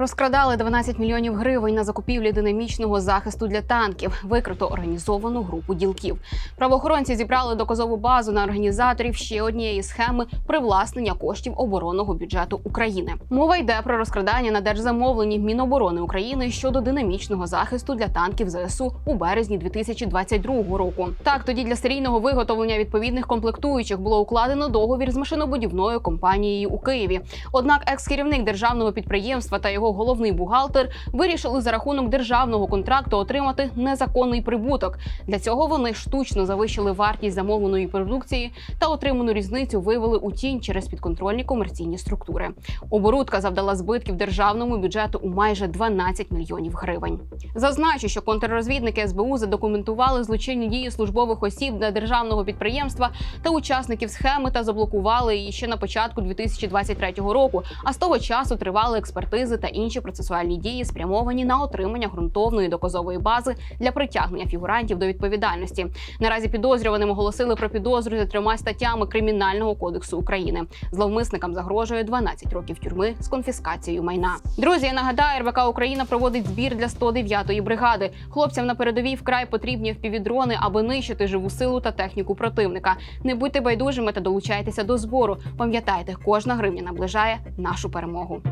Розкрадали 12 мільйонів гривень на закупівлі динамічного захисту для танків. Викрито організовану групу ділків. Правоохоронці зібрали доказову базу на організаторів ще однієї схеми привласнення коштів оборонного бюджету України. Мова йде про розкрадання на держзамовленні Міноборони України щодо динамічного захисту для танків ЗСУ у березні 2022 року. Так, тоді для серійного виготовлення відповідних комплектуючих було укладено договір з машинобудівною компанією у Києві. Однак екс-керівник державного підприємства та його головний бухгалтер вирішили за рахунок державного контракту отримати незаконний прибуток. Для цього вони штучно завищили вартість замовленої продукції та отриману різницю вивели у тінь через підконтрольні комерційні структури. Оборудка завдала збитків державному бюджету у майже 12 мільйонів гривень. Зазначу, що контррозвідники СБУ задокументували злочинні дії службових осіб для державного підприємства та учасників схеми та заблокували її ще на початку 2023 року. А з того часу тривали експертизи та інші процесуальні дії, спрямовані на отримання ґрунтовної доказової бази для притягнення фігурантів до відповідальності. Наразі підозрюваним оголосили про підозру за трьома статтями Кримінального кодексу України. Зловмисникам загрожує 12 років тюрми з конфіскацією майна. Друзі, я нагадаю, РБК Україна проводить збір для 109-ї бригади. Хлопцям на передовій вкрай потрібні впівдрони, аби нищити живу силу та техніку противника. Не будьте байдужими та долучайтеся до збору. Пам'ятайте, кожна гривня наближає нашу перемогу.